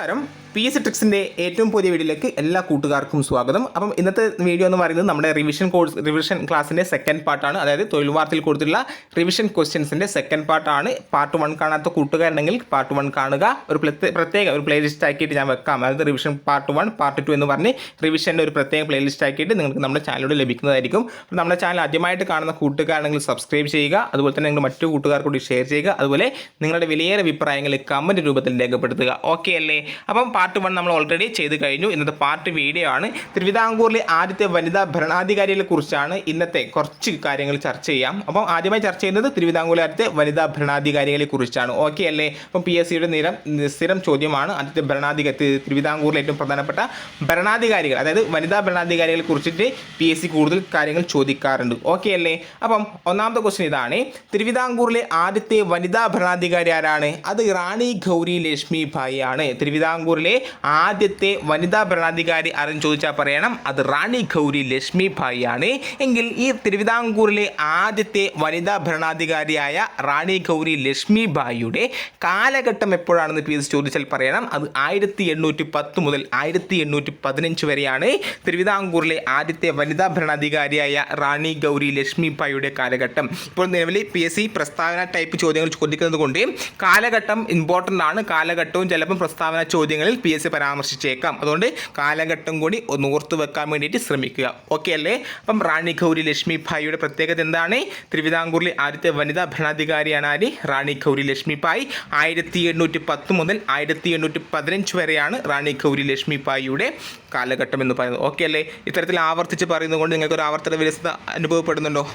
നമസ്കാരം. P S ട്രിക്സിന്റെ ഏറ്റവും പുതിയ വീഡിയോയിലേക്ക് എല്ലാ കൂട്ടുകാർക്കും സ്വാഗതം. അപ്പം ഇന്നത്തെ വീഡിയോ എന്ന് പറയുന്നത് നമ്മുടെ റിവിഷൻ കോഴ്സ് റിവിഷൻ ക്ലാസ്സിന്റെ സെക്കൻഡ് പാർട്ടാണ് അതായത് തൊഴിൽ വാർത്തയിൽ കൊടുത്തിട്ടുള്ള റിവിഷൻ ക്വസ്റ്റ്യൻസിന്റെ സെക്കൻഡ് പാർട്ടാണ് പാർട്ട് വൺ കാണാത്ത കൂട്ടുകാരുണ്ടെങ്കിൽ പാർട്ട് വൺ കാണുക. ഒരു പ്രത്യേക ഒരു പ്ലേലിസ്റ്റ് ആക്കിയിട്ട് ഞാൻ വെക്കാം. അതായത് revision part one part two എന്ന് പറഞ്ഞ് റിവിഷന്റെ ഒരു പ്രത്യേക പ്ലേലിസ്റ്റ് ആക്കിയിട്ട് നിങ്ങൾക്ക് നമ്മുടെ ചാനലിലൂടെ ലഭിക്കുന്നതായിരിക്കും. അപ്പം നമ്മുടെ ചാനൽ ആദ്യമായിട്ട് കാണുന്ന കൂട്ടുകാരാണെങ്കിൽ സബ്സ്ക്രൈബ് ചെയ്യുക. അതുപോലെ തന്നെ നിങ്ങൾ മറ്റു കൂട്ടുകാർ കൂടി ഷെയർ ചെയ്യുക. അതുപോലെ നിങ്ങളുടെ വിലയേറെ അഭിപ്രായങ്ങൾ കമന്റ് രൂപത്തിൽ രേഖപ്പെടുത്തുക. ഓക്കെ അല്ലേ? അപ്പം പാർട്ട് വൺ നമ്മൾ ഓൾറെഡി ചെയ്ത് കഴിഞ്ഞു. ഇന്നത്തെ പാർട്ട് വീഡിയോ ആണ്. തിരുവിതാംകൂറിലെ ആദ്യത്തെ വനിതാ ഭരണാധികാരികളെ കുറിച്ചാണ് ഇന്നത്തെ കുറച്ച് കാര്യങ്ങൾ ചർച്ച ചെയ്യാം. അപ്പം ആദ്യമായി ചർച്ച ചെയ്യുന്നത് തിരുവിതാംകൂറിലെ ആദ്യത്തെ വനിതാ ഭരണാധികാരികളെ കുറിച്ചാണ്. ഓക്കെ അല്ലേ? അപ്പം പി എസ് സിയുടെ നിരം സ്ഥിരം ചോദ്യമാണ്. ആദ്യത്തെ ഭരണാധികാരി തിരുവിതാംകൂറിലെ ഏറ്റവും പ്രധാനപ്പെട്ട ഭരണാധികാരികൾ അതായത് വനിതാ ഭരണാധികാരികളെ കുറിച്ചിട്ട് പി എസ് സി കൂടുതൽ കാര്യങ്ങൾ ചോദിക്കാറുണ്ട്. ഓക്കെ അല്ലേ? അപ്പം ഒന്നാമത്തെ ക്വസ്റ്റ്യൻ ഇതാണ്. തിരുവിതാംകൂറിലെ ആദ്യത്തെ വനിതാ ഭരണാധികാരി ആരാണ്? അത് റാണി ഗൗരി ലക്ഷ്മി ഭായി ആണ്. തിരുവിതാംകൂറിലെ ആദ്യത്തെ വനിതാ ഭരണാധികാരി ആരെന്ന് ചോദിച്ചാൽ പറയണം. അത് റാണി ഗൗരി ലക്ഷ്മി ഭായി ആണ് എങ്കിൽ ഈ തിരുവിതാംകൂറിലെ ആദ്യത്തെ വനിതാ ഭരണാധികാരിയായ റാണി ഗൗരി ലക്ഷ്മി ഭായിയുടെ കാലഘട്ടം എപ്പോഴാണെന്ന് പി എസ് ചോദിച്ചാൽ പറയണം. അത് ആയിരത്തി എണ്ണൂറ്റി പത്ത് മുതൽ ആയിരത്തി എണ്ണൂറ്റി പതിനഞ്ച് വരെയാണ്. തിരുവിതാംകൂറിലെ ആദ്യത്തെ വനിതാ ഭരണാധികാരിയായ റാണി ഗൗരി ലക്ഷ്മി ഭായിയുടെ കാലഘട്ടം. ഇപ്പോൾ നിലവിൽ പി എസ് സി പ്രസ്താവന ടൈപ്പ് ചോദ്യങ്ങൾ ചോദിക്കുന്നത് കൊണ്ട് കാലഘട്ടം ഇമ്പോർട്ടന്റ് ആണ്. കാലഘട്ടവും ചിലപ്പം പ്രസ്താവന ചോദ്യങ്ങളിൽ പി എസ് സി പരാമർശിച്ചേക്കാം. അതുകൊണ്ട് കാലഘട്ടം കൂടി ഒന്ന് ഓർത്തു വെക്കാൻ വേണ്ടിയിട്ട് ശ്രമിക്കുക. ഓക്കെ അല്ലേ? അപ്പം റാണി ഗൗരി ലക്ഷ്മി ഭായിയുടെ പ്രത്യേകത എന്താണ്? തിരുവിതാംകൂറിലെ ആദ്യത്തെ വനിതാ ഭരണാധികാരിയാണ് ആര്? റാണി ഗൗരി ലക്ഷ്മി ഭായ്. ആയിരത്തി എണ്ണൂറ്റി പത്ത് മുതൽ ആയിരത്തി എണ്ണൂറ്റി പതിനഞ്ച് വരെയാണ് റാണി ഗൗരി ലക്ഷ്മി ഭായിയുടെ കാലഘട്ടം എന്ന് പറയുന്നത്. ഓക്കെ അല്ലേ? ഇത്തരത്തിൽ ആവർത്തിച്ച് പറയുന്നത് കൊണ്ട് നിങ്ങൾക്ക് ഒരു ആവർത്തന വിരസത അനുഭവപ്പെടുന്നുണ്ടോ?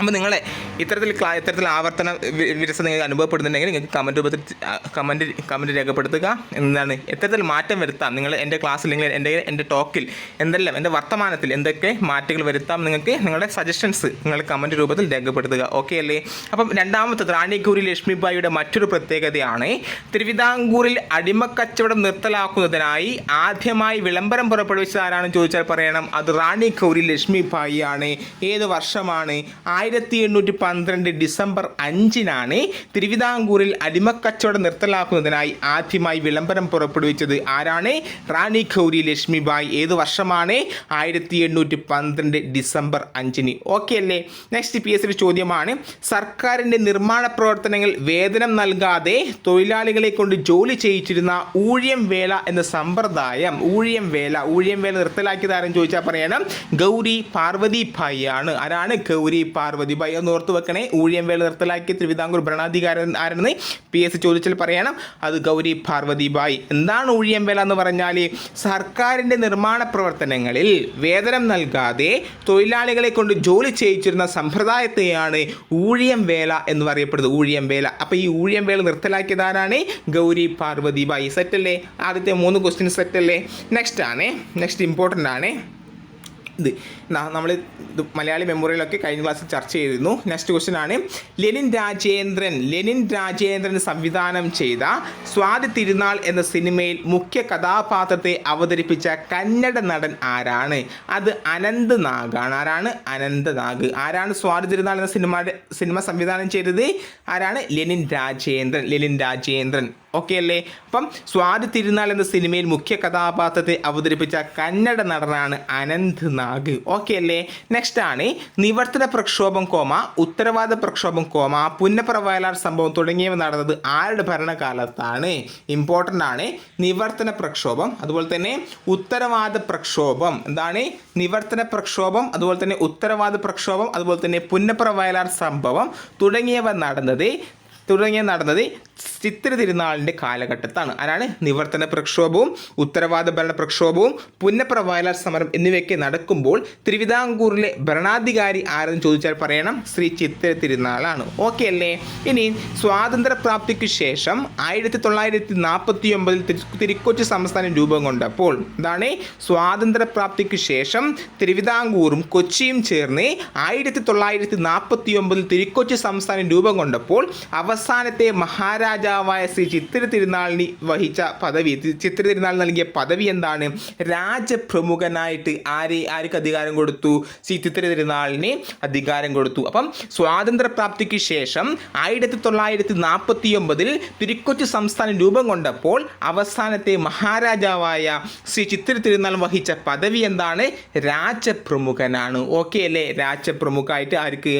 അപ്പോൾ നിങ്ങളെ ഇത്തരത്തിൽ ഇത്തരത്തിൽ ആവർത്തന വിരസം നിങ്ങൾക്ക് അനുഭവപ്പെടുന്നുണ്ടെങ്കിൽ നിങ്ങൾക്ക് കമന്റ് രൂപത്തിൽ കമന്റ് കമന്റ് രേഖപ്പെടുത്തുക. എന്താണ്? എത്തരത്തിൽ മാറ്റം വരുത്താം. നിങ്ങൾ എന്റെ ക്ലാസ്സിൽ അല്ലെങ്കിൽ എന്റെ എന്റെ ടോക്കിൽ എന്തെല്ലാം എന്റെ വർത്തമാനത്തിൽ എന്തൊക്കെ മാറ്റങ്ങൾ വരുത്താം നിങ്ങൾക്ക് നിങ്ങളുടെ സജഷൻസ് നിങ്ങൾ കമന്റ് രൂപത്തിൽ രേഖപ്പെടുത്തുക. ഓക്കെ അല്ലേ? അപ്പം രണ്ടാമത്തത് റാണിഗൂരി ലക്ഷ്മിബായിയുടെ മറ്റൊരു പ്രത്യേകതയാണ് തിരുവിതാംകൂറിൽ അടിമക്കച്ചവടം നിർത്തലാക്കുന്നതിനായി ആദ്യമായി വിളംബരം പുറപ്പെടുവിച്ചത് ആരാണെന്ന് ചോദിച്ചാൽ പറയണം. അത് റാണി ഗൗരി ലക്ഷ്മിഭായി ആണ് ഏത് വർഷമാണ്? ആയിരത്തി എണ്ണൂറ്റി പന്ത്രണ്ട് ഡിസംബർ അഞ്ചിനാണ് തിരുവിതാംകൂറിൽ അടിമക്കച്ചവടം നിർത്തലാക്കുന്നതിനായി ആദ്യമായി വിളംബരം പുറപ്പെടുവിച്ചത് ആരാണ്? റാണി ഗൗരി ലക്ഷ്മിബായ്. ഏത് വർഷമാണ്? ആയിരത്തി എണ്ണൂറ്റി പന്ത്രണ്ട് ഡിസംബർ അഞ്ചിന്. ഓക്കെ അല്ലേ? നെക്സ്റ്റ് പി എസ് സി ചോദ്യമാണ് സർക്കാരിന്റെ നിർമ്മാണ പ്രവർത്തനങ്ങൾ വേതനം നൽകാതെ തൊഴിലാളികളെ കൊണ്ട് ജോലി ചെയ്യിച്ചിരുന്ന ഊഴിയം വേല എന്ന സമ്പ്രദായം ഊഴിയം വേല ഊഴിയം വേല നിർത്തലാക്കിയത് ആരെന്ന് ചോദിച്ചാൽ പറയണം ഗൗരി പാർവതി ഭായി ആണ് ആരാണ്? ഗൗരി പാർവതി ഭായി എന്ന് ഓർത്ത് വെക്കണേ. ഊഴിയം വേല നിർത്തലാക്കിയ തിരുവിതാംകൂർ ഭരണാധികാരൻ ആരെന്ന് പി എസ് ചോദിച്ചാൽ പറയണം അത് ഗൗരി പാർവതി ഭായ് എന്താണ് ഊഴിയം വേല എന്ന് പറഞ്ഞാൽ സർക്കാരിന്റെ നിർമ്മാണ പ്രവർത്തനങ്ങളിൽ വേതനം നൽകാതെ തൊഴിലാളികളെ കൊണ്ട് ജോലി ചെയ്യിച്ചിരുന്ന സമ്പ്രദായത്തെയാണ് ഊഴിയം വേല എന്ന് പറയപ്പെടുന്നത്. ഊഴിയം വേല അപ്പോൾ ഈ ഊഴിയം വേല നിർത്തലാക്കിയത് ആരാണ്? ഗൗരി പാർവതി ബായി. സെറ്റല്ലേ? ആദ്യത്തെ മൂന്ന് ക്വസ്റ്റ്യൻ സെറ്റല്ലേ നെക്സ്റ്റ് ആണ്. നെക്സ്റ്റ് ഇമ്പോർട്ടന്റ് ആണ്. ഇത്. നമ്മൾ മലയാളി മെമ്മോറിയലൊക്കെ കഴിഞ്ഞ ക്ലാസ്സിൽ ചർച്ച ചെയ്തിരുന്നു. നെക്സ്റ്റ് ക്വസ്റ്റ്യൻ ആണ്. ലെനിൻ രാജേന്ദ്രൻ ലെനിൻ രാജേന്ദ്രൻ സംവിധാനം ചെയ്ത സ്വാതി തിരുനാൾ എന്ന സിനിമയിൽ മുഖ്യ കഥാപാത്രത്തെ അവതരിപ്പിച്ച കന്നഡ നടൻ ആരാണ്? അത് അനന്ത് നാഗാണ് ആരാണ്? അനന്ത് നാഗ്. ആരാണ് സ്വാതി തിരുനാൾ എന്ന സിനിമയുടെ സിനിമ സംവിധാനം ചെയ്തത്? ആരാണ്? ലെനിൻ രാജേന്ദ്രൻ ലെനിൻ രാജേന്ദ്രൻ. ഓക്കെ അല്ലേ? അപ്പം സ്വാതി തിരുനാൾ എന്ന സിനിമയിൽ മുഖ്യ കഥാപാത്രത്തെ അവതരിപ്പിച്ച കന്നഡ നടനാണ് അനന്ത് നാഗ്. ഓക്കെ അല്ലേ? നെക്സ്റ്റ് ആണ് നിവർത്തന പ്രക്ഷോഭം കോമ ഉത്തരവാദ പ്രക്ഷോഭം കോമ പുന്നപ്രവയലാർ സംഭവം തുടങ്ങിയവ നടന്നത് ആരുടെ ഭരണകാലത്താണ്? ഇമ്പോർട്ടന്റ് ആണ് നിവർത്തന പ്രക്ഷോഭം അതുപോലെ തന്നെ ഉത്തരവാദ പ്രക്ഷോഭം. എന്താണ്? നിവർത്തന പ്രക്ഷോഭം അതുപോലെ തന്നെ ഉത്തരവാദ പ്രക്ഷോഭം അതുപോലെ തന്നെ പുന്നപ്രവയലാർ സംഭവം തുടങ്ങിയവ നടന്നത് തുടങ്ങിയ നടന്നത് ചിത്തിര തിരുനാളിന്റെ കാലഘട്ടത്താണ്. ആരാണ്? നിവർത്തന പ്രക്ഷോഭവും ഉത്തരവാദ ഭരണ പ്രക്ഷോഭവും പുന്നപ്ര വയലാർ സമരം എന്നിവയൊക്കെ നടക്കുമ്പോൾ തിരുവിതാംകൂറിലെ ഭരണാധികാരി ആരെന്ന് ചോദിച്ചാൽ പറയണം? ശ്രീ ചിത്തിര തിരുനാളാണ്. ഓക്കെ അല്ലേ? ഇനി സ്വാതന്ത്ര്യപ്രാപ്തിക്ക് ശേഷം ആയിരത്തി തൊള്ളായിരത്തി നാൽപ്പത്തി ഒമ്പതിൽ തിരുക്കൊച്ചി സംസ്ഥാനം രൂപം കൊണ്ടപ്പോൾ എന്താണ്? സ്വാതന്ത്ര്യ പ്രാപ്തിക്ക് ശേഷം തിരുവിതാംകൂറും കൊച്ചിയും ചേർന്ന് ആയിരത്തി തൊള്ളായിരത്തി നാൽപ്പത്തി ഒമ്പതിൽ തിരുക്കൊച്ചി സംസ്ഥാനം രൂപം കൊണ്ടപ്പോൾ അവസാനത്തെ മഹാരാജ മഹാരാജാവായ ശ്രീ ചിത്തിര തിരുനാളിന് വഹിച്ച പദവി. ചിത്തിര തിരുനാൾ നൽകിയ പദവി എന്താണ്? രാജപ്രമുഖനായിട്ട് ആരെ ആർക്ക് അധികാരം കൊടുത്തു? ശ്രീ ചിത്തിര തിരുനാളിന് അധികാരം കൊടുത്തു. അപ്പം സ്വാതന്ത്ര്യപ്രാപ്തിക്ക് ശേഷം ആയിരത്തി തൊള്ളായിരത്തി നാൽപ്പത്തി ഒമ്പതിൽ തിരുക്കൊച്ചി സംസ്ഥാനം രൂപം കൊണ്ടപ്പോൾ അവസാനത്തെ മഹാരാജാവായ ശ്രീ ചിത്തിര തിരുനാൾ വഹിച്ച പദവി എന്താണ്? രാജപ്രമുഖനാണ്. ഓക്കെ അല്ലേ? രാജപ്രമുഖായിട്ട് ആർക്ക്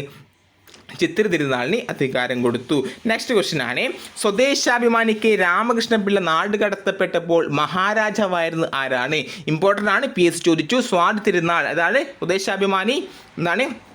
ചിത്തിര തിരുനാളിന് അധികാരം കൊടുത്തു. നെക്സ്റ്റ് ക്വസ്റ്റ്യൻ ആണ്. സ്വദേശാഭിമാനിക്ക് രാമകൃഷ്ണപിള്ള നാട് കടത്തപ്പെട്ടപ്പോൾ മഹാരാജാവായിരുന്നു ആരാണ്? ഇമ്പോർട്ടന്റ് ആണ്. പി എസ് ചോദിച്ചു. സ്വാതി തിരുനാൾ. അതാണ് സ്വദേശാഭിമാനി. എന്താണ്?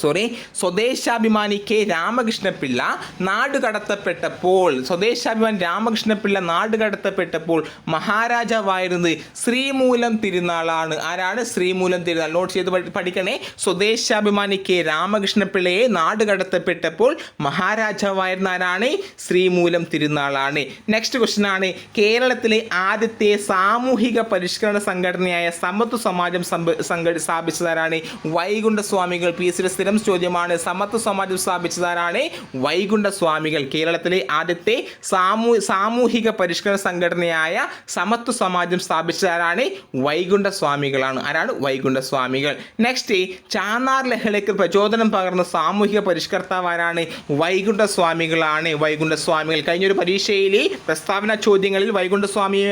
സോറി സ്വദേശാഭിമാനി കെ രാമകൃഷ്ണപിള്ള നാട് കടത്തപ്പെട്ടപ്പോൾ സ്വദേശാഭിമാനി രാമകൃഷ്ണപിള്ള നാട് കടത്തപ്പെട്ടപ്പോൾ മഹാരാജാവായിരുന്നത് ശ്രീമൂലം തിരുനാളാണ്. ആരാണ്? ശ്രീമൂലം തിരുനാൾ. നോട്ട് ചെയ്ത് പഠിക്കണേ. സ്വദേശാഭിമാനി കെ രാമകൃഷ്ണപിള്ളയെ നാട് കടത്തപ്പെട്ടപ്പോൾ മഹാരാജാവായിരുന്ന ആരാണ്? ശ്രീമൂലം തിരുനാളാണ്. നെക്സ്റ്റ് ക്വസ്റ്റ്യൻ ആണ്. കേരളത്തിലെ ആദ്യത്തെ സാമൂഹിക പരിഷ്കരണ സംഘടനയായ സമത്വ സമാജം സംഘ സ്ഥാപിച്ചതാരാണ് വൈകുണ്ഠ സ്വാമികൾ പി. എസ് സ്ഥിരം ചോദ്യമാണ്. സമത്വ സമാജം സ്ഥാപിച്ചതാരാണ്? വൈകുണ്ഠ സ്വാമികൾ. കേരളത്തിലെ ആദ്യത്തെ സാമൂ സാമൂഹിക പരിഷ്കരണ സംഘടനയായ സമത്വ സമാജം സ്ഥാപിച്ചതാരാണ്? വൈകുണ്ഠ സ്വാമികളാണ്. ആരാണ്? വൈകുണ്ഠ സ്വാമികൾ. നെക്സ്റ്റ് ചാന്നാർ ലഹളയ്ക്ക് പ്രചോദനം പകർന്ന സാമൂഹിക പരിഷ്കർത്താവ് ആരാണ് വൈകുണ്ഠ സ്വാമികളാണ്. വൈകുണ്ഠ സ്വാമികൾ. കഴിഞ്ഞൊരു പരീക്ഷയിൽ പ്രസ്താവന ചോദ്യങ്ങളിൽ വൈകുണ്ഠ സ്വാമി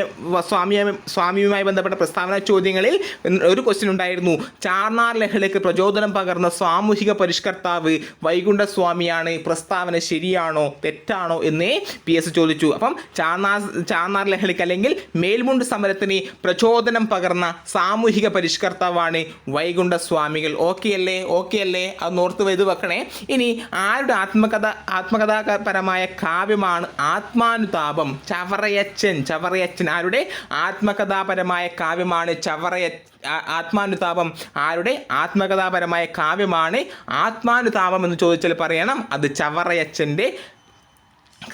സ്വാമിയെ സ്വാമിയുമായി ബന്ധപ്പെട്ട പ്രസ്താവന ചോദ്യങ്ങളിൽ ഒരു ക്വസ്റ്റ്യൻ ഉണ്ടായിരുന്നു. ചാർനാർ ലഹളയ്ക്ക് പ്രചോദനം പകർന്ന സാമൂഹിക പരിഷ്കർത്താവ് വൈകുണ്ഠസ്വാമിയാണ്. പ്രസ്താവന ശരിയാണോ? തെറ്റാണോ? എന്ന് പി എസ് ചോദിച്ചു. അപ്പം ചാന്നാർ ചാന്നാർ ലഹളിക്ക് അല്ലെങ്കിൽ മേൽമുണ്ട് സമരത്തിന് പ്രചോദനം പകർന്ന സാമൂഹിക പരിഷ്കർത്താവാണ് വൈകുണ്ഠസ്വാമികൾ. ഓക്കെ അല്ലേ? ഓക്കെ അല്ലേ? അത് നോർത്ത് ഇത് വെക്കണേ. ഇനി ആരുടെ ആത്മകഥ ആത്മകഥാപരമായ കാവ്യമാണ് ആത്മാനുതാപം? ചവറയച്ചൻ ചവറയച്ചൻ ആരുടെ ആത്മകഥാപരമായ കാവ്യമാണ്? ചവറയ ആത്മാനുതാപം ആരുടെ ആത്മകഥാപരമായ കാവ്യമാണ്? ആത്മാനുതാപം എന്ന് ചോദിച്ചാൽ പറയണം. അത് ചവറയച്ചന്റെ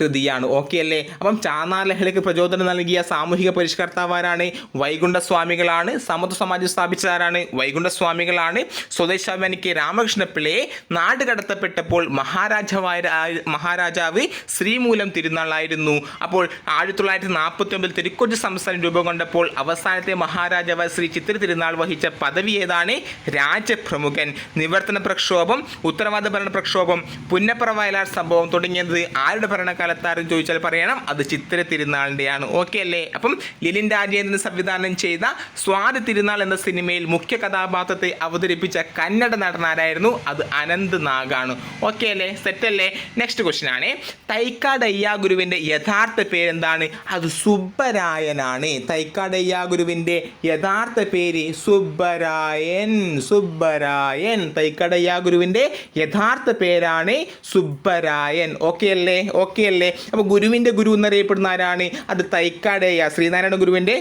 കൃതിയാണ്. ഓക്കെ അല്ലേ? അപ്പം ചാന്നാർ ലഹളയ്ക്ക് പ്രചോദനം നൽകിയ സാമൂഹിക പരിഷ്കർത്താവാരാണ് വൈകുണ്ഠസ്വാമികളാണ്. സമത്വ സമാജം സ്ഥാപിച്ചതാരാണ്? വൈകുണ്ഠസ്വാമികളാണ്. സ്വദേശാഭിമാനിക്ക് രാമകൃഷ്ണപിള്ളയെ നാട് കടത്തപ്പെട്ടപ്പോൾ മഹാരാജാവായ മഹാരാജാവ് ശ്രീമൂലം തിരുനാളായിരുന്നു. അപ്പോൾ ആയിരത്തി തൊള്ളായിരത്തി നാൽപ്പത്തി ഒമ്പതിൽ തിരുക്കൊച്ചു സംസ്ഥാനം രൂപം കൊണ്ടപ്പോൾ അവസാനത്തെ മഹാരാജാവ് ശ്രീ ചിത്ര തിരുനാൾ വഹിച്ച പദവി ഏതാണ്? രാജപ്രമുഖൻ. നിവർത്തന പ്രക്ഷോഭം ഉത്തരവാദ ഭരണ പ്രക്ഷോഭം പുന്നപ്പറ വയലാർ സംഭവം തുടങ്ങിയത് ആരുടെ ഭരണകാലത്താരും ചോദിച്ചാൽ പറയണം അത് ചിത്ര തിരുനാളിന്റെയാണ് ഓക്കെ അല്ലേ? അപ്പം ലിലിൻ രാജേന്ദ്രൻ സംവിധാനം ചെയ്ത സ്വാതി തിരുനാൾ എന്ന സിനിമയിൽ മുഖ്യ കഥാപാത്രത്തെ അവതരിപ്പിച്ച കന്നഡ നടനാരായിരുന്നു അത് അനന്ത് നാഗാണ്. ഓക്കെ അല്ലേ? സെറ്റ് അല്ലേ? നെക്സ്റ്റ് ക്വസ്റ്റ്യൻ ആണ്. തൈക്കാടയ്യ ഗുരുവിന്റെ യഥാർത്ഥ പേരെന്താണ്? അത് സുബ്ബരായനാണ്. തൈക്കാടയ്യ ഗുരുവിന്റെ യഥാർത്ഥ പേര് സുബ്ബരായൻ സുബ്ബരായൻ. തൈക്കാടയ്യാ ഗുരുവിന്റെ യഥാർത്ഥ പേരാണ് സുബ്ബരായൻ. ഓക്കെ അല്ലേ? ഓക്കെ അല്ലേ അപ്പോൾ ഗുരുവിന്റെ ഗുരു എന്നറിയപ്പെടുന്ന ആരാണ്? അത് തൈക്കാടേയ ശ്രീനാരായണ ഗുരുവിന്റെ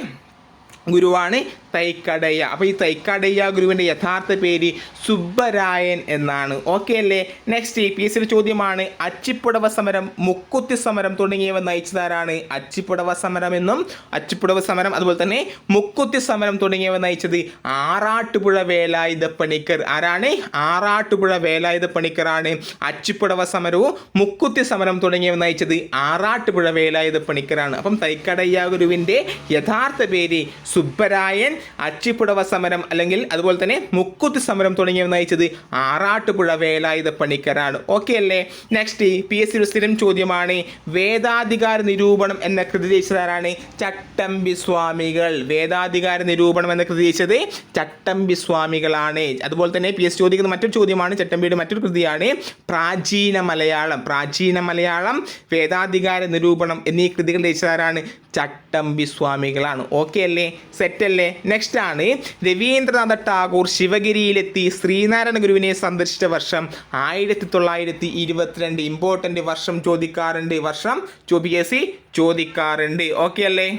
ഗുരുവാണ് തൈക്കടയ്യ. അപ്പോൾ ഈ തൈക്കടയ്യ ഗുരുവിന്റെ യഥാർത്ഥ പേര് സുബ്ബരായൻ എന്നാണ്. ഓക്കെ അല്ലേ? നെക്സ്റ്റ് പി എസ് ചോദ്യമാണ് അച്ചിപ്പുടവ സമരം മുക്കുത്തി സമരം തുടങ്ങിയവ നയിച്ചതാരാണ്? അച്ചിപ്പുടവ സമരം എന്നും അച്ചിപ്പുടവ സമരം അതുപോലെ തന്നെ മുക്കുത്തി സമരം തുടങ്ങിയവ നയിച്ചത് ആറാട്ടുപുഴ വേലായുധ പണിക്കർ. ആരാണ്? ആറാട്ടുപുഴ വേലായുധ പണിക്കറാണ്. അച്ചിപ്പുടവ സമരവും മുക്കുത്തി സമരം തുടങ്ങിയവ നയിച്ചത് ആറാട്ടുപുഴ വേലായുധ പണിക്കറാണ് അപ്പം തൈക്കടയ്യ ഗുരുവിന്റെ യഥാർത്ഥ പേര് സുബ്ബരായൻ അച്ചിപ്പുടവ സമരം അല്ലെങ്കിൽ അതുപോലെ തന്നെ മുക്കുത്തി സമരം തുടങ്ങിയവ നയിച്ചത് ആറാട്ടുപുഴ വേലായുധ പണിക്കരാണ്. ഓക്കെ അല്ലേ? നെക്സ്റ്റ് പി എസ് സി സ്ഥിരം ചോദ്യമാണ് വേദാധികാര നിരൂപണം എന്ന കൃതി രചിച്ചതാരാണ് ചട്ടമ്പി സ്വാമികൾ. വേദാധികാര നിരൂപണം എന്ന കൃതി രചിച്ചത് ചട്ടമ്പി സ്വാമികളാണ്. അതുപോലെ തന്നെ പി എസ് ചോദിക്കുന്ന മറ്റൊരു ചോദ്യമാണ് ചട്ടമ്പിയുടെ മറ്റൊരു കൃതിയാണ് പ്രാചീന മലയാളം. പ്രാചീന മലയാളം വേദാധികാര നിരൂപണം എന്നീ കൃതികൾ രചിച്ചതാരാണ് ചട്ടമ്പി സ്വാമികളാണ് ഓക്കെ അല്ലേ? സെറ്റ് അല്ലേ? നെക്സ്റ്റ് ആണ്. രവീന്ദ്രനാഥ ടാഗോർ ശിവഗിരിയിലെത്തി ശ്രീനാരായണ ഗുരുവിനെ സന്ദർശിച്ച വർഷം ആയിരത്തി തൊള്ളായിരത്തി ഇരുപത്തിരണ്ട് ഇമ്പോർട്ടന്റ് വർഷം ചോദിക്കാറുണ്ട്. വർഷം പി എസ് സി ചോദിക്കാറുണ്ട്. ഓക്കെ അല്ലേ?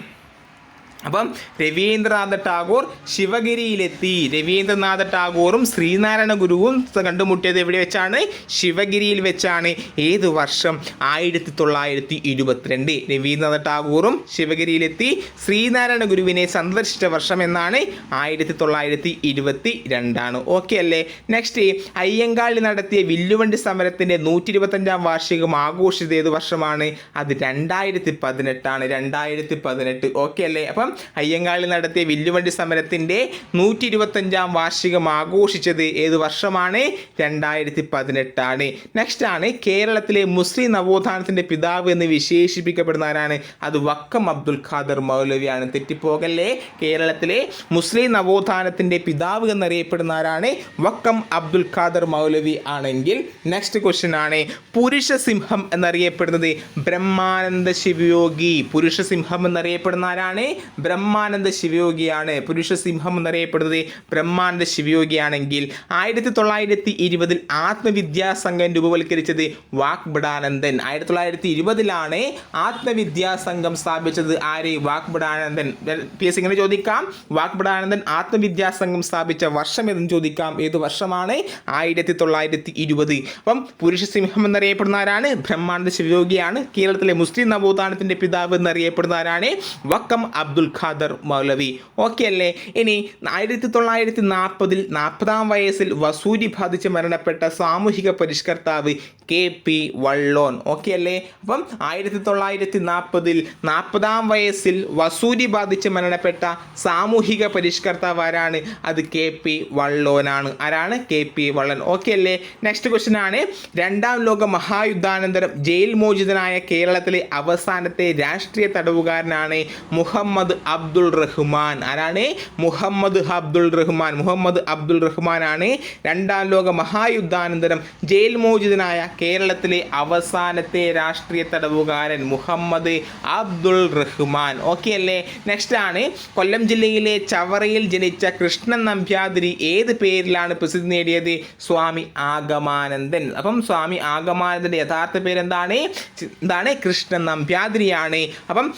അപ്പം രവീന്ദ്രനാഥ ടാഗോർ ശിവഗിരിയിലെത്തി. രവീന്ദ്രനാഥ ടാഗോറും ശ്രീനാരായണ ഗുരുവും കണ്ടുമുട്ടിയത് എവിടെ വെച്ചാണ്? ശിവഗിരിയിൽ വെച്ചാണ്. ഏത് വർഷം? ആയിരത്തി തൊള്ളായിരത്തി ഇരുപത്തിരണ്ട് രവീന്ദ്രനാഥ ടാഗോറും ശിവഗിരിയിലെത്തി. ശ്രീനാരായണ ഗുരുവിനെ സന്ദർശിച്ച വർഷം എന്നാണ്? ആയിരത്തി തൊള്ളായിരത്തി ഇരുപത്തി രണ്ടാണ് ഓക്കെ അല്ലേ? നെക്സ്റ്റ് അയ്യങ്കാളി നടത്തിയ വില്ലുവണ്ടി സമരത്തിന്റെ നൂറ്റി ഇരുപത്തഞ്ചാം വാർഷികം ആഘോഷിച്ചത് ഏത് വർഷമാണ്? അത് രണ്ടായിരത്തി പതിനെട്ടാണ് രണ്ടായിരത്തി പതിനെട്ട് ഓക്കെ അല്ലേ? അപ്പം അയ്യങ്കാളി നടത്തിയ വില്ലുവണ്ടി സമരത്തിന്റെ നൂറ്റി ഇരുപത്തഞ്ചാം വാർഷികം ആഘോഷിച്ചത് ഏത് വർഷമാണ്? രണ്ടായിരത്തി പതിനെട്ടാണ് നെക്സ്റ്റ് ആണ് കേരളത്തിലെ മുസ്ലിം നവോത്ഥാനത്തിന്റെ പിതാവ് എന്ന് വിശേഷിപ്പിക്കപ്പെടുന്ന ആരാണ്? അത് വക്കം അബ്ദുൽ ഖാദർ മൗലവിയാണ്. തെറ്റിപ്പോകല്ലേ? കേരളത്തിലെ മുസ്ലിം നവോത്ഥാനത്തിന്റെ പിതാവ് എന്നറിയപ്പെടുന്ന ആരാണ്? വക്കം അബ്ദുൽ ഖാദർ മൗലവി ആണെങ്കിൽ നെക്സ്റ്റ് ക്വസ്റ്റ്യൻ ആണ്. പുരുഷ സിംഹം എന്നറിയപ്പെടുന്നത് ബ്രഹ്മാനന്ദ ശിവയോഗി. പുരുഷ സിംഹം എന്നറിയപ്പെടുന്ന ആരാണ്? ബ്രഹ്മാനന്ദ ശിവയോഗിയാണ്. പുരുഷ സിംഹം എന്നറിയപ്പെടുന്നത് ബ്രഹ്മാനന്ദ ശിവയോഗിയാണെങ്കിൽ. ആയിരത്തി തൊള്ളായിരത്തി ഇരുപതിൽ ആത്മവിദ്യാസംഘം രൂപവൽക്കരിച്ചത് വാക്ബിടാനന്ദൻ ആയിരത്തി തൊള്ളായിരത്തി ഇരുപതിലാണ് ആത്മവിദ്യാസംഘം സ്ഥാപിച്ചത് ആര്? വാക്ബിടാനന്ദൻ പി എസ് ഇങ്ങനെ ചോദിക്കാം. വാക്ബിടാനന്ദൻ ആത്മവിദ്യാസംഘം സ്ഥാപിച്ച വർഷം എന്ന് ചോദിക്കാം. ഏത് വർഷമാണ്? ആയിരത്തി തൊള്ളായിരത്തി ഇരുപത് അപ്പം പുരുഷ സിംഹം എന്നറിയപ്പെടുന്ന ആരാണ്? ബ്രഹ്മാനന്ദ ശിവയോഗിയാണ്. കേരളത്തിലെ മുസ്ലിം നവോത്ഥാനത്തിന്റെ പിതാവ് എന്നറിയപ്പെടുന്ന ആരാണ്? വക്കം അബ്ദുൽ ഖാദർ മൗലവി. ഓക്കെ അല്ലേ? ഇനി ആയിരത്തി തൊള്ളായിരത്തി നാൽപ്പതിൽ നാൽപ്പതാം വയസ്സിൽ വസൂരി ബാധിച്ച് മരണപ്പെട്ട സാമൂഹിക പരിഷ്കർത്താവ് കെ പി വള്ളോൻ. ഓക്കെ അല്ലേ? അപ്പം ആയിരത്തി തൊള്ളായിരത്തി നാൽപ്പതിൽ നാൽപ്പതാം വയസ്സിൽ വസൂരി ബാധിച്ച് മരണപ്പെട്ട സാമൂഹിക പരിഷ്കർത്താവ് ആരാണ്? അത് കെ പി വള്ളോനാണ്. ആരാണ്? K P Vallon. ഓക്കെ അല്ലേ? നെക്സ്റ്റ് ക്വസ്റ്റ്യൻ ആണ്. രണ്ടാം ലോക മഹായുദ്ധാനന്തരം ജയിൽ മോചിതനായ കേരളത്തിലെ അവസാനത്തെ രാഷ്ട്രീയ തടവുകാരനാണ് മുഹമ്മദ് അബ്ദുൾ റഹ്മാൻ. ആരാണ്? മുഹമ്മദ് അബ്ദുൾ റഹ്മാൻ. മുഹമ്മദ് അബ്ദുൾ റഹ്മാൻ ആണ് രണ്ടാം ലോക മഹായുദ്ധാനന്തരം ജയിൽ മോചിതനായ കേരളത്തിലെ അവസാനത്തെ രാഷ്ട്രീയ തടവുകാരൻ മുഹമ്മദ് അബ്ദുൾ റഹ്മാൻ. ഓക്കെ അല്ലേ? നെക്സ്റ്റ് ആണ് കൊല്ലം ജില്ലയിലെ ചവറയിൽ ജനിച്ച കൃഷ്ണൻ നമ്പ്യാതിരി ഏത് പേരിലാണ് പ്രസിദ്ധി നേടിയത്? സ്വാമി ആഗമാനന്ദൻ. അപ്പം സ്വാമി ആഗമാനന്ദന്റെ യഥാർത്ഥ പേരെന്താണ്? എന്താണ്? കൃഷ്ണൻ നമ്പ്യാതിരിയാണ്. അപ്പം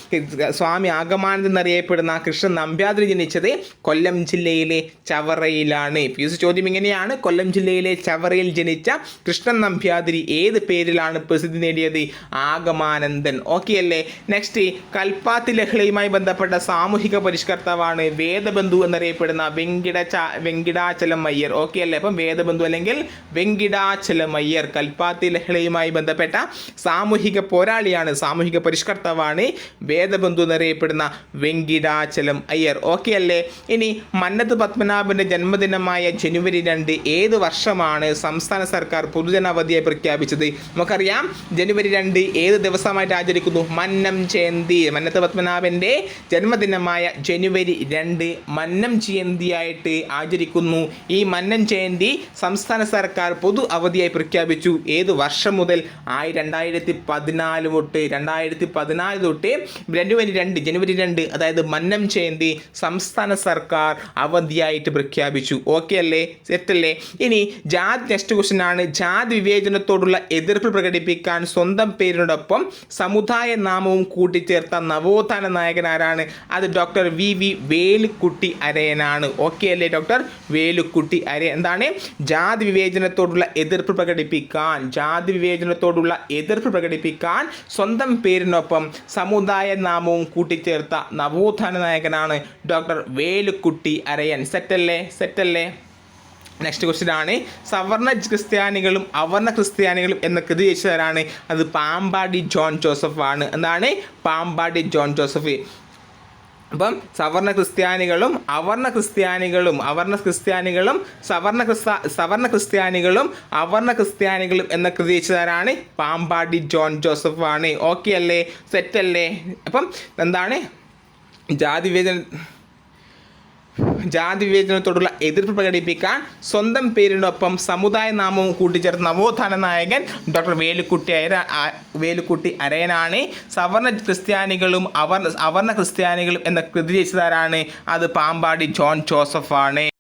സ്വാമി ആഗമാനന്ദൻ എന്നറിയപ്പെടുന്ന കൃഷ്ണൻ നമ്പ്യാതിരി ജനിച്ചത് കൊല്ലം ജില്ലയിലെ ചവറയിലാണ്. പി എസ് ചോദ്യം ഇങ്ങനെയാണ്. കൊല്ലം ജില്ലയിലെ ചവറയിൽ ജനിച്ച കൃഷ്ണൻ നമ്പ്യാതിരി ഏത് പേരിലാണ് പ്രസിദ്ധി നേടിയത്? ആഗമാനന്ദൻ. ഓക്കെ അല്ലേ? നെക്സ്റ്റ് കൽപ്പാത്തി ലഹളയുമായി ബന്ധപ്പെട്ട സാമൂഹിക പരിഷ്കർത്താവാണ് വേദബന്ധു എന്നറിയപ്പെടുന്ന വെങ്കിട വെങ്കിടാചലം അയ്യർ. ഓക്കെ അല്ലേ? അപ്പം വേദബന്ധു അല്ലെങ്കിൽ വെങ്കിടാചലം അയ്യർ കൽപ്പാത്തി ലഹളയുമായി ബന്ധപ്പെട്ട സാമൂഹിക പോരാളിയാണ് സാമൂഹിക പരിഷ്കർത്താവാണ് വേദബന്ധു എന്നറിയപ്പെടുന്ന വെങ്കിടാചലം അയ്യർ. ഓക്കെ അല്ലേ? ഇനി മന്നത്ത് പത്മനാഭന്റെ ജന്മദിനമായ ജനുവരി രണ്ട് ഏത് വർഷമാണ് സംസ്ഥാന സർക്കാർ പൊതുജനാവധിയെ പ്രഖ്യാപിച്ചത്? നമുക്കറിയാം ജനുവരി രണ്ട് ഏത് ദിവസമായിട്ട് ആചരിക്കുന്നു? മന്നം ജയന്തി. മന്നത്ത് പത്മനാഭന്റെ ജന്മദിനമായ ജനുവരി രണ്ട് മന്നം ജയന്തിയായിട്ട് ആചരിക്കുന്നു. ഈ മന്നം ജയന്തി സംസ്ഥാന സർക്കാർ പൊതു അവധിയായി പ്രഖ്യാപിച്ചു. ഏത് വർഷം മുതൽ? ആയി രണ്ടായിരത്തി പതിനാല് തൊട്ട് രണ്ടായിരത്തി പതിനാല് തൊട്ട് ജനുവരി രണ്ട് ജനുവരി രണ്ട് അതായത് മന്നം ജയന്തി സംസ്ഥാന സർക്കാർ അവധിയായിട്ട് പ്രഖ്യാപിച്ചു. ഓക്കെ അല്ലേ? സെറ്റല്ലേ ഇനി ജാതി നെക്സ്റ്റ് ക്വസ്റ്റ്യൻ ആണ്. ജാതി വിവേചനത്തോടുള്ള എതിർപ്പ് പ്രകടിപ്പിക്കാൻ സ്വന്തം പേരിനോടൊപ്പം സമുദായ നാമവും കൂട്ടിച്ചേർത്ത നവോത്ഥാന നായകൻ ആരാണ്? അത് ഡോക്ടർ വി വി വേലുക്കുട്ടി അരയനാണ്. ഓക്കെ അല്ലേ ഡോക്ടർ വേലുക്കുട്ടി അരയൻ. എന്താണ്? ജാതി വിവേചനത്തോടുള്ള എതിർപ്പ് പ്രകടിപ്പിക്കാൻ ജാതി വിവേചനത്തോടുള്ള എതിർപ്പ് പ്രകടിപ്പിക്കാൻ സ്വന്തം പേരിനൊപ്പം സമുദായ നാമവും കൂട്ടിച്ചേർത്ത നവോത്ഥാന നായകനാണ് ഡോക്ടർ വേലുക്കുട്ടി അരയൻ. സെറ്റല്ലേ? സെറ്റല്ലേ? നെക്സ്റ്റ് ക്വസ്റ്റ്യൻ ആണ്. സവർണ ക്രിസ്ത്യാനികളും അവർണ ക്രിസ്ത്യാനികളും എന്ന കൃതി രചിച്ചവരാണ്. അത് പാമ്പാടി ജോൺ ജോസഫ് ആണ്. എന്താണ്? Pampady John Joseph. അപ്പം സവർണ ക്രിസ്ത്യാനികളും അവർണ ക്രിസ്ത്യാനികളും അവർണ ക്രിസ്ത്യാനികളും സവർണ ക്രിസ്ത സവർണ ക്രിസ്ത്യാനികളും അവർണ ക്രിസ്ത്യാനികളും എന്ന കൃതി രചിച്ചവരാണ് പാമ്പാടി ജോൺ ജോസഫ് ആണ്. ഓക്കെ അല്ലേ? സെറ്റ് അല്ലേ? അപ്പം എന്താണ്? ജാതി വിവേചന ജാതി വിവേചനത്തോടുള്ള എതിർപ്പ് പ്രകടിപ്പിക്കാൻ സ്വന്തം പേരിനൊപ്പം സമുദായ നാമവും കൂട്ടിച്ചേർത്ത നവോത്ഥാന നായകൻ ഡോക്ടർ വേലുക്കുട്ടി അര വേലുക്കുട്ടി അരയനാണ്. സവർണ ക്രിസ്ത്യാനികളും അവർണ അവർണ ക്രിസ്ത്യാനികളും എന്ന കൃതി രചിച്ചതാരാണ്? അത് പാമ്പാടി ജോൺ ജോസഫാണ്.